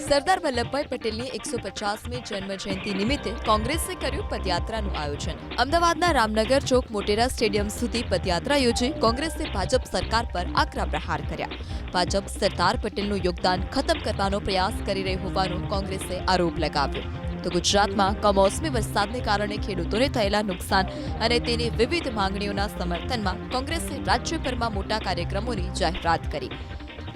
સરદાર વલ્લભભાઈ પટેલની એકસો પચાસમી જન્મ જયંતિ નિમિત્તે કોંગ્રેસે કર્યું પદયાત્રાનું આયોજન. અમદાવાદના રામનગર ચોક મોટેરા સ્ટેડિયમ સુધી પદયાત્રા યોજી કોંગ્રેસે ભાજપ સરકાર પર આકરા પ્રહાર કર્યા. ભાજપ સરદાર પટેલનું યોગદાન ખતમ કરવાનો પ્રયાસ કરી રહી હોવાનો કોંગ્રેસે આરોપ લગાવ્યો. તો ગુજરાતમાં કમોસમી વરસાદને કારણે ખેડૂતોને થયેલા નુકસાન અને તેની વિવિધ માંગણીઓના સમર્થનમાં કોંગ્રેસે રાજ્યભરમાં મોટા કાર્યક્રમોની જાહેરાત કરી.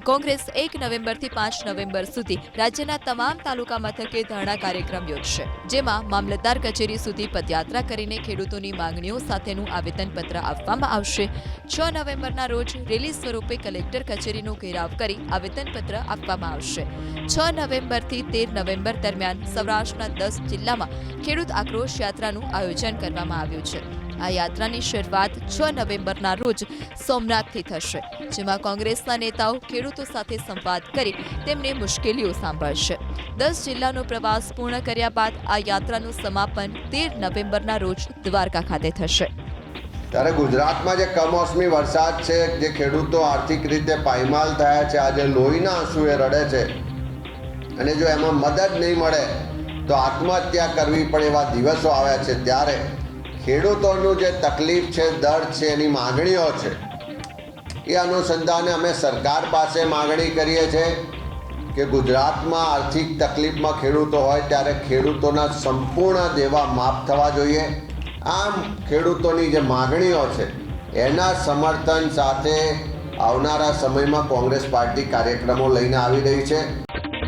કોંગ્રેસ એક નવેમ્બરથી પાંચ નવેમ્બર સુધી રાજ્યના તમામ તાલુકા મથકે ધરણા કાર્યક્રમ યોજશે, જેમાં મામલતદાર કચેરી સુધી પદયાત્રા કરીને ખેડૂતોની માંગણીઓ સાથેનું આવેદનપત્ર આપવામાં આવશે. છ નવેમ્બરના રોજ રેલી સ્વરૂપે કલેક્ટર કચેરીનો ઘેરાવ કરી આવેદનપત્ર આપવામાં આવશે. છ નવેમ્બરથી તેર નવેમ્બર દરમિયાન સૌરાષ્ટ્રના દસ જિલ્લામાં ખેડૂત આક્રોશ યાત્રાનું આયોજન કરવામાં આવ્યું છે. આ યાત્રાની શરૂઆત છ નવેમ્બરના રોજ સોમનાથથી થશે, જેમાં કોંગ્રેસના નેતાઓ ખેડૂતો સાથે સંવાદ કરી તેમની મુશ્કેલીઓ સાંભળશે દસ જિલ્લાનો પ્રવાસ પૂર્ણ કર્યા બાદ આ યાત્રાનું સમાપન તેર નવેમ્બરના રોજ દ્વારકા ખાતે થશે. ત્યારે ગુજરાતમાં જે કમોસમી વરસાદ છે, જે ખેડૂતો આર્થિક રીતે પાયમાલ થયા છે, આજે લોહીના આંસુએ રડે છે. અને જો એમાં મદદ નહીં મળે, તો આત્મહત્યા કરવી પડે એવા દિવસો આવ્યા છે. ત્યારે ખેડૂતોનું જે તકલીફ છે, દર્દ છે, એની માગણીઓ છે. એ અનુસંધાને અમે સરકાર પાસે માગણી કરીએ છીએ કે ગુજરાતમાં આર્થિક તકલીફમાં ખેડૂતો હોય ત્યારે ખેડૂતોના સંપૂર્ણ દેવા માફ થવા જોઈએ. આમ ખેડૂતોની જે માગણીઓ છે, એના સમર્થન સાથે આવનારા સમયમાં કોંગ્રેસ પાર્ટી કાર્યક્રમો લઈને આવી રહી છે.